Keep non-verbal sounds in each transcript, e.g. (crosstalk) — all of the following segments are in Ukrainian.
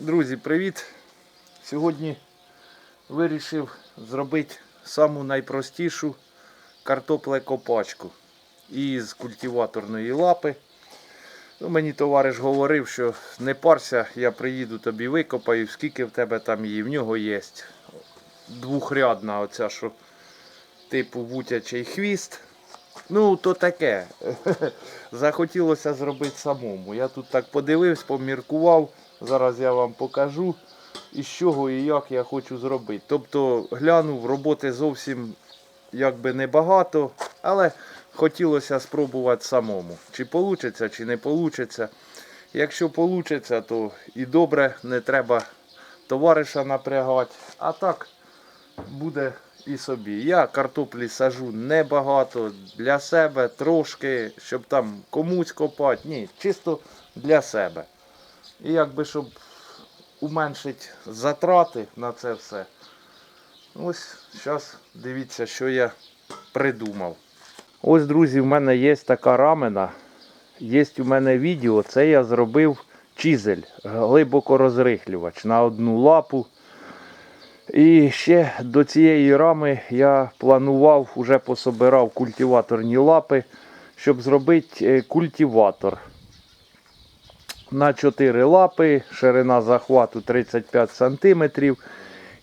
Друзі, привіт! Сьогодні вирішив зробити саму найпростішу картоплекопачку із культиваторної лапи. Ну, мені товариш говорив, що не парся, я приїду тобі викопаю, скільки в тебе там її. В нього є двохрядна оця, що типу вутячий хвіст. Ну, то таке. (laughs) Захотілося зробити самому. Я тут так подивився, поміркував. Зараз я вам покажу, із чого і як я хочу зробити. Тобто глянув, роботи зовсім якби небагато, але хотілося спробувати самому. Чи вийде, чи не вийде. Якщо вийде, то і добре, не треба товариша напрягати. А так буде і собі. Я картоплі сажу небагато для себе, трошки, щоб там комусь копати. Ні, чисто для себе. І якби щоб уменшити затрати на це все. Ось зараз дивіться, що я придумав. Ось, друзі, в мене є така рамена. Є у мене відео. Це я зробив чизель, глибоко розрихлювач на одну лапу. І ще до цієї рами я планував, уже пособирав культиваторні лапи, щоб зробити е, культиватор. На 4 лапи, ширина захвату 35 см.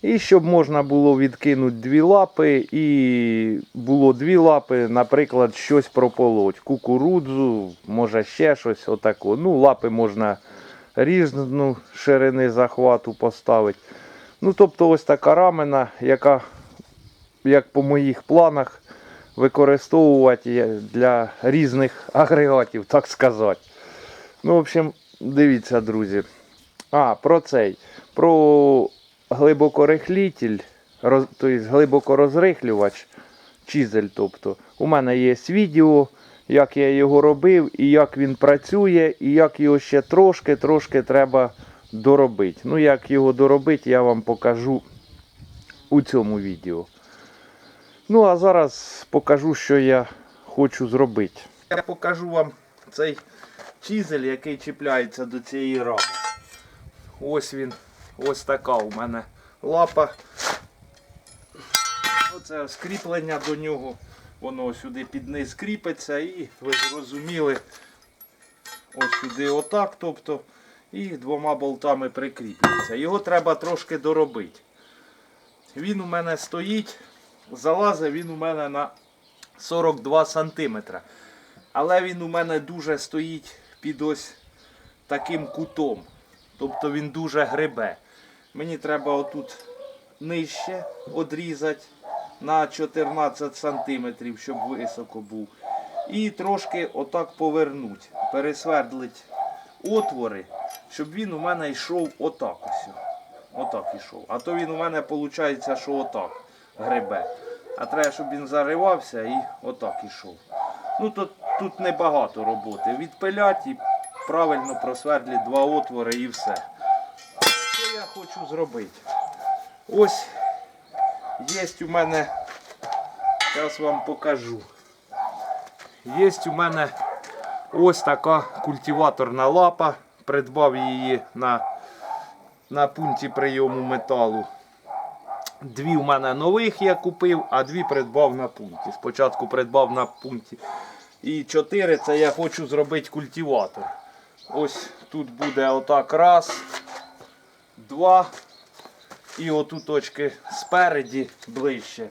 І щоб можна було відкинути дві лапи, і було дві лапи, наприклад, щось прополоть. Кукурудзу, може ще щось отако. Ну, лапи можна різну ширини захвату поставити. Ну, тобто ось така рамена, яка, як по моїх планах, використовувати для різних агрегатів, так сказати. Ну, в общем, дивіться, друзі. А, про цей. Про глибокорихлітель, роз, тобто глибокорозрихлювач, чизель. тобто. У мене є відео, як я його робив, і як він працює, і як його ще трошки-трошки треба доробити. Ну, як його доробити, я вам покажу у цьому відео. Ну, а зараз покажу, що я хочу зробити. Я покажу вам цей чизель, який чіпляється до цієї рами. Ось він, ось така у мене лапа. Оце скріплення до нього. Воно сюди під низ кріпиться і ви зрозуміли, ось сюди отак. тобто і двома болтами прикріплюється. Його треба трошки доробити. Він у мене стоїть, залазить він у мене на 42 см. Але він у мене дуже стоїть під ось таким кутом. Тобто він дуже грибе. Мені треба отут нижче одрізати на 14 см, щоб високо був. І трошки отак повернути, пересвердлить отвори, щоб він у мене йшов отак ось. Отак йшов. А то він у мене виходить, що отак грибе. А треба, щоб він заривався і отак йшов. Ну тут, тут небагато роботи. Відпилять і правильно просвердлять два отвори і все. Що я хочу зробити? Ось є у мене, зараз вам покажу. Є у мене ось така культиваторна лапа. Придбав її на, на пункті прийому металу. Дві в мене нових я купив, а дві придбав на пункті. Спочатку придбав на пункті. І чотири це я хочу зробити культиватор. Ось тут буде отак раз, два. І отут точки спереді ближче.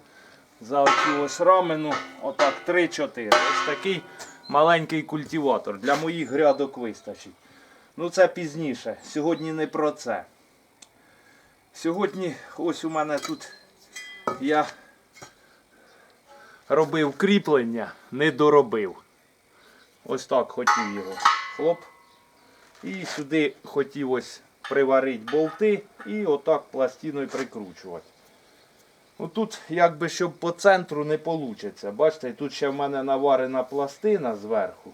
За оцю ось рамену, отак 3-4. Ось такий маленький культиватор. Для моїх грядок вистачить. Ну це пізніше. Сьогодні не про це. Сьогодні ось у мене тут я робив кріплення, не доробив. Ось так хотів його. Хлоп. І сюди хотів ось приварити болти і отак пластиною прикручувати. Отут, якби щоб по центру не вийде. Бачите, тут ще в мене наварена пластина зверху.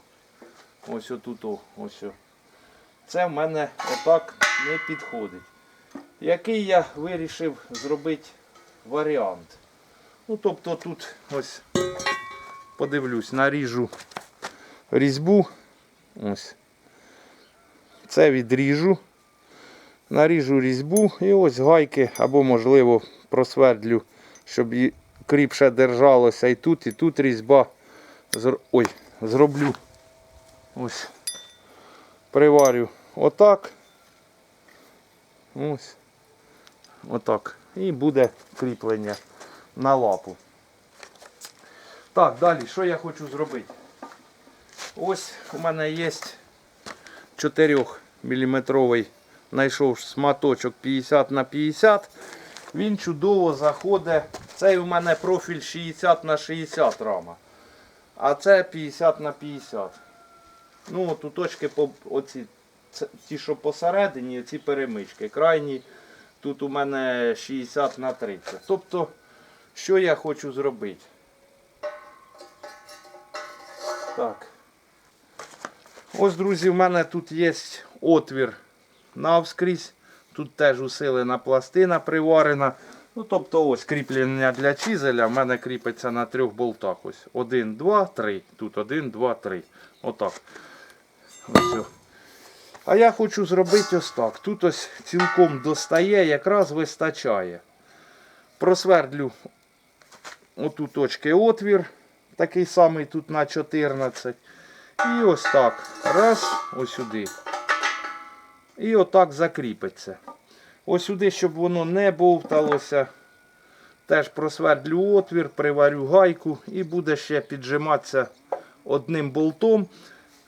Ось отут, ось. Це в мене отак не підходить. Який я вирішив зробити варіант. Ну, тобто тут ось подивлюсь, наріжу різьбу. Ось. Це відріжу. наріжу різьбу і ось гайки або, можливо, просвердлю, щоб кріпше держалося. І тут, і тут різьба. Ой, зроблю. Ось. Приварю отак. Ось. Отак. І буде кріплення на лапу. Так, далі, що я хочу зробити? Ось у мене є 4 мм знайшов шматочок 50 на 50. Він чудово заходить. Цей у мене профіль 60 на 60 рама. А це 50 на 50. Ну, от у точки по оці, ті, що посередині, ці перемички. Крайні тут у мене 60 на 30. Тобто, що я хочу зробити? Так. Ось, друзі, в мене тут є отвір навскрізь. Тут теж усилена пластина приварена. Ну, тобто ось кріплення для чизеля в мене кріпиться на трьох болтах. Ось. Один, два, три. Тут один, два, три. Отак. Ось. А я хочу зробити ось так. Тут ось цілком достає, якраз вистачає. Просвердлю оту точки отвір. Такий самий тут на 14. І ось так. Раз, ось сюди. І отак закріпиться. Ось сюди, щоб воно не бовталося. Теж просвердлю отвір, приварю гайку і буде ще піджиматися одним болтом.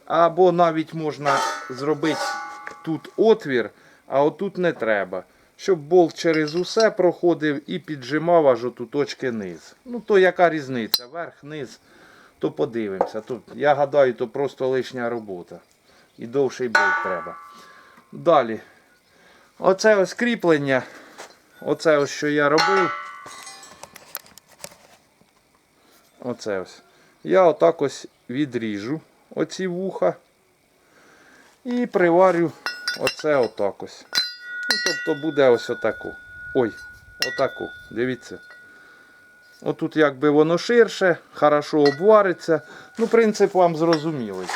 Або навіть можна зробити тут отвір, а отут не треба. Щоб болт через усе проходив і піджимав аж оту точки низ. Ну то яка різниця? Верх, низ, то подивимося. Тут, я гадаю, то просто лишня робота. І довший болт треба. Далі. Оце ось кріплення. Оце ось що я робив. Оце ось. Я отак ось відріжу оці вуха. І приварю оце отак ось. Ну, тобто буде ось отаку. Ой, отаку. Дивіться. Отут якби воно ширше, хорошо обвариться. Ну, принцип вам зрозумілий.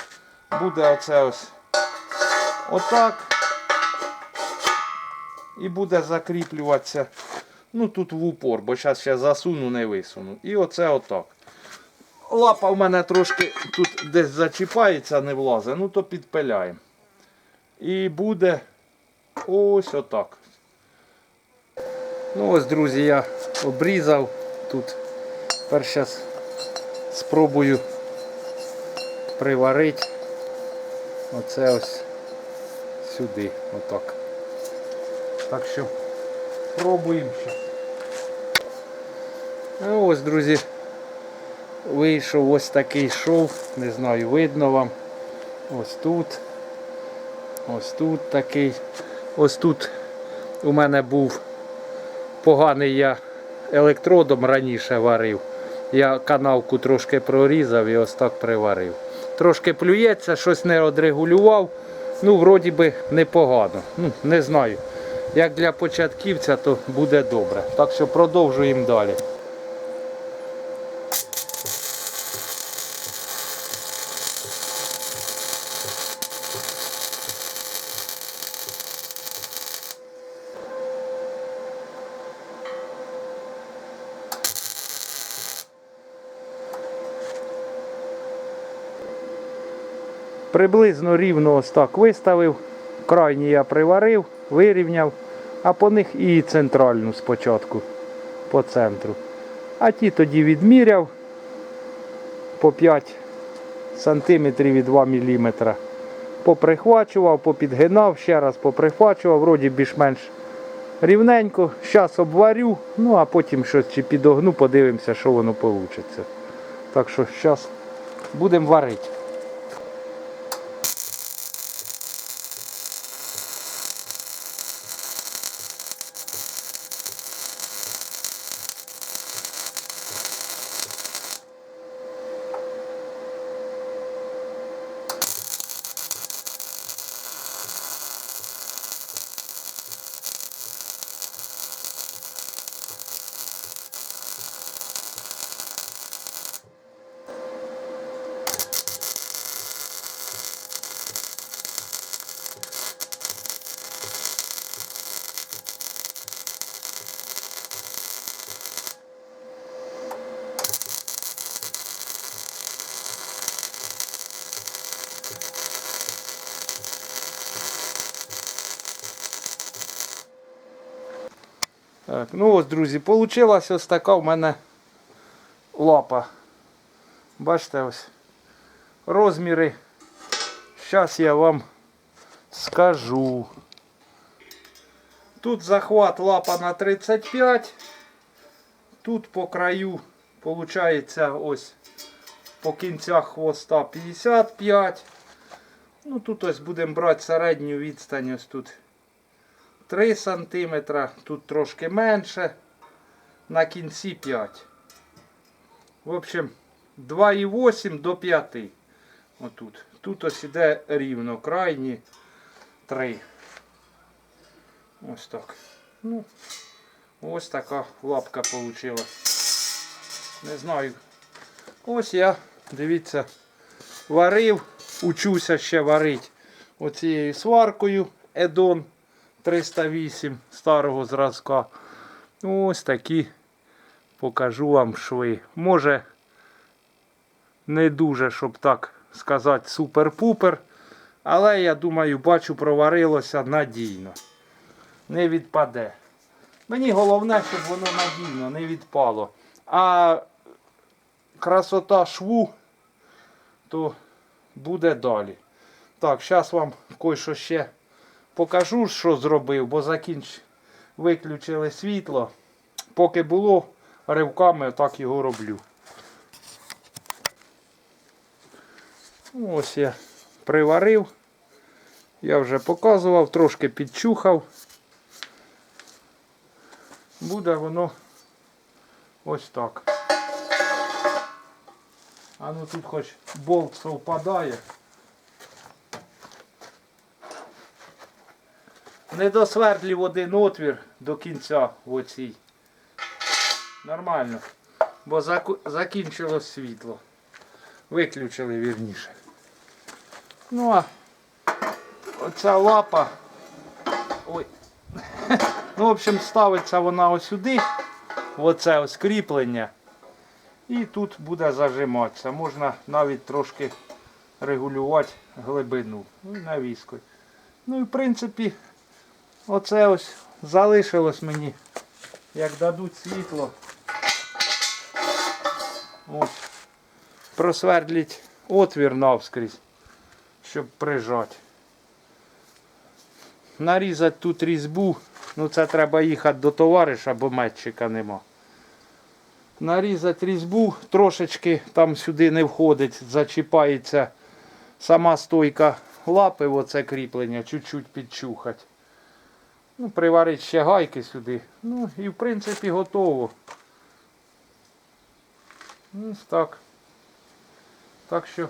Буде оце ось отак. І буде закріплюватися. Ну тут в упор, бо зараз ще засуну, не висуну. І оце отак. Лапа в мене трошки тут десь зачіпається, не влазить, ну то підпиляємо. І буде ось отак. Ну ось, друзі, я обрізав тут. Тепер зараз спробую приварити оце ось сюди, отак. Так що пробуємо ще. Ну ось, друзі, вийшов ось такий шов, не знаю, видно вам. Ось тут. Ось тут такий. Ось тут у мене був поганий я електродом раніше варив. Я канавку трошки прорізав і ось так приварив. Трошки плюється, щось не одрегулював. Ну, вроді би непогано. Ну, не знаю. Як для початківця, то буде добре. Так що продовжуємо далі. Приблизно рівно ось так виставив. Крайні я приварив, вирівняв, а по них і центральну спочатку по центру. А ті тоді відміряв по 5 сантиметрів і 2 мм. Поприхвачував, попідгинав, ще раз поприхвачував, вроді більш-менш рівненько. Зараз обварю, ну а потім щось чи підогну, подивимося, що воно вийде. Так що зараз будемо варити. Так, ну ось, друзі, вийшла ось така в мене лапа. Бачите ось розміри. Зараз я вам скажу. Тут захват лапа на 35. Тут по краю виходить ось по кінцях хвоста 55. Ну тут ось будемо брати середню відстань ось тут 3 см, тут трошки менше, на кінці 5. В общем, 2,8 до 5. Отут. Тут ось іде рівно крайні 3. Ось так. Ну, ось така лапка вийшла. Не знаю. Ось я, дивіться, варив, учуся ще варити оцією сваркою Едон 308 старого зразка. Ось такі покажу вам шви. Може не дуже, щоб так сказати, супер-пупер. Але я думаю, бачу, проварилося надійно. Не відпаде. Мені головне, щоб воно надійно не відпало. А красота шву, то буде далі. Так, зараз вам кое-що ще покажу, що зробив, бо закінч... виключили світло. Поки було ривками, так його роблю. Ось я приварив. Я вже показував, трошки підчухав. Буде воно ось так. А ну тут хоч болт совпадає. Не досвердлів один отвір до кінця в оцій. Нормально. Бо закінчилось світло. Виключили вірніше. Ну а оця лапа. Ой. (laughs) Ну, в общем, ставиться вона сюди, в оце ось кріплення. І тут буде зажиматися. Можна навіть трошки регулювати глибину. Ну і навіскою. Ну і в принципі, оце ось залишилось мені. Як дадуть світло. Ось. Просвердліть отвір навскрізь, щоб прижати. Нарізати тут різьбу. Ну це треба їхати до товариша, бо метчика нема. Нарізати різьбу, трошечки там сюди не входить, зачіпається сама стойка лапи, оце кріплення, чуть-чуть підчухати. Ну, приварити ще гайки сюди. Ну і в принципі готово. Ось так. Так що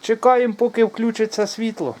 чекаємо, поки включиться світло.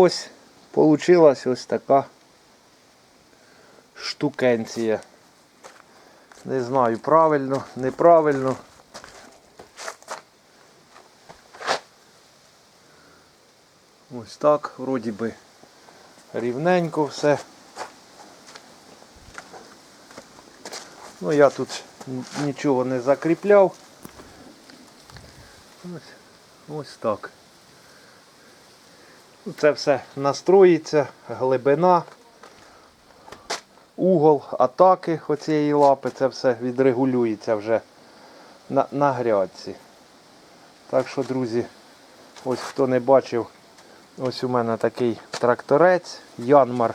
Ось, получилась ось така штукенція. Не знаю, правильно, неправильно. Ось так, вроді би рівненько все. Ну я тут нічого не закріпляв. Ось, ось так. Це все настроїться, глибина, угол атаки оцієї лапи, це все відрегулюється вже на, на грядці. Так що, друзі, ось хто не бачив, ось у мене такий тракторець Янмар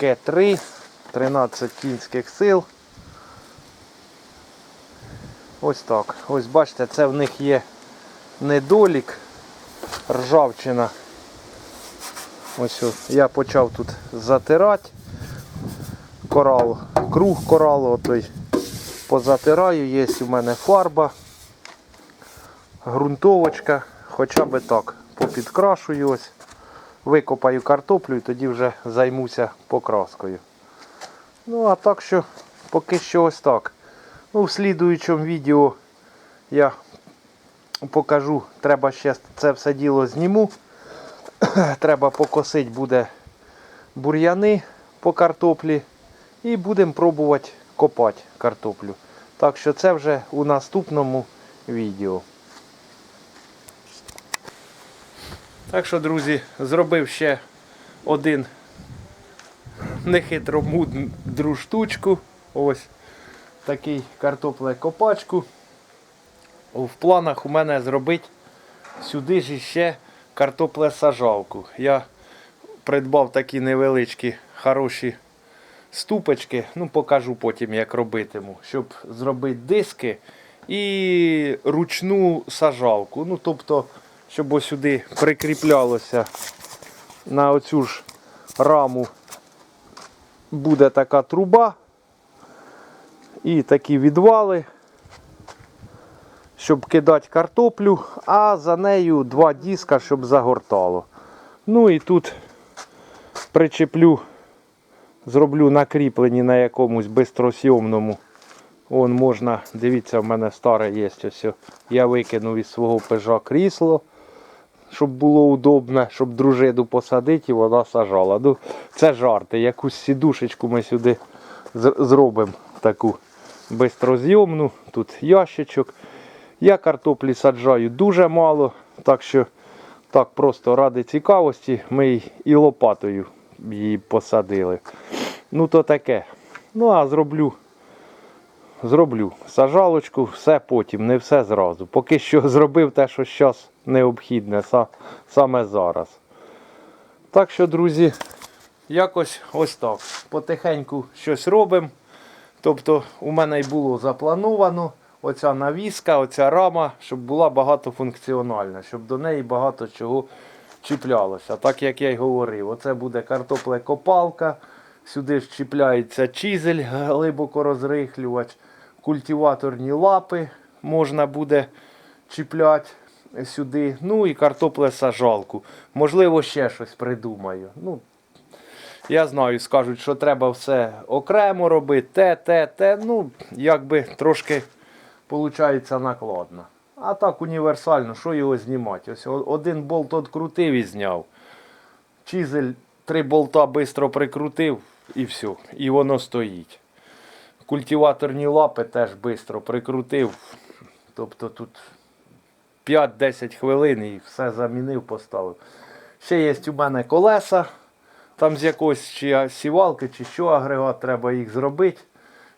К3, 13 кінських сил. Ось так. Ось бачите, це в них є недолік, ржавчина. Ось я почав тут затирати корал, круг коралу отой позатираю, є у мене фарба, ґрунтовочка, хоча би так, попідкрашую ось, викопаю картоплю і тоді вже займуся покраскою. Ну, а так що поки що ось так. Ну, в слідуючому відео я покажу, треба ще це все діло зніму. (clears throat) Треба покосити буде бур'яни по картоплі і будемо пробувати копати картоплю. Так що це вже у наступному відео. Так що, друзі, зробив ще один нехитромудру штучку. Ось такий картоплекопачку. В планах у мене зробити сюди ж ще картоплесажалку. Я придбав такі невеличкі хороші ступочки. Ну, покажу потім, як робитиму, щоб зробити диски і ручну сажалку. Ну, тобто, щоб ось сюди прикріплялося на оцю ж раму буде така труба і такі відвали, щоб кидати картоплю, а за нею два диска, щоб загортало. Ну і тут причеплю, зроблю накріплені на якомусь бистросйомному. Вон можна, дивіться, в мене старе є. Ось. Я викинув із свого пежа крісло, щоб було удобне, щоб дружину посадити і вона сажала. Ну, це жарти. Якусь сідушечку ми сюди зробимо таку бистрозйомну. Тут ящичок. Я картоплі саджаю дуже мало, так що так просто ради цікавості ми і лопатою її посадили. Ну то таке. Ну а зроблю. Зроблю сажалочку, все потім, не все зразу. Поки що (laughs) зробив те, що зараз необхідне, саме зараз. Так що, друзі, якось ось так. Потихеньку щось робимо. Тобто у мене й було заплановано оця навіска, оця рама, щоб була багатофункціональна, щоб до неї багато чого чіплялося. Так як я й говорив, оце буде картоплекопалка, сюди ж чіпляється чизель, глибоко розрихлювач, культиваторні лапи можна буде чіпляти сюди. Ну і картоплесажалку. Можливо, ще щось придумаю. Ну, я знаю, скажуть, що треба все окремо робити, те, те, те. Ну, якби трошки виходить накладно. А так універсально, що його знімати? Ось один болт відкрутив і зняв. Чизель три болта швидко прикрутив і все. І воно стоїть. Культиваторні лапи теж швидко прикрутив. Тобто тут 5-10 хвилин і все замінив, поставив. Ще є у мене колеса. Там з якоїсь чи сівалки, чи що агрегат, треба їх зробити,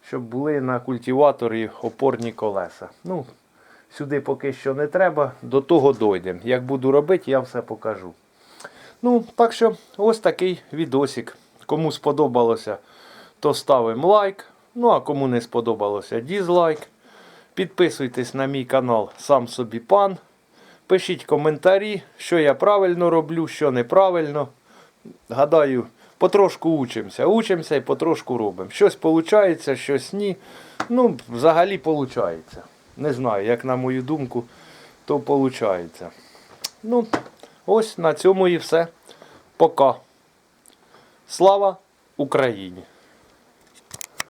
щоб були на культиваторі опорні колеса. Ну, сюди поки що не треба, до того дойдемо. Як буду робити, я все покажу. Ну, так що ось такий відосик. Кому сподобалося, то ставимо лайк. Ну а кому не сподобалося, дізлайк. Підписуйтесь на мій канал Сам собі пан. Пишіть коментарі, що я правильно роблю, що неправильно. Гадаю, потрошку учимося. Учимося і потрошку робимо. Щось виходить, щось ні. Ну, взагалі виходить. Не знаю, як на мою думку, то виходить. Ну, ось на цьому і все. Пока. Слава Україні!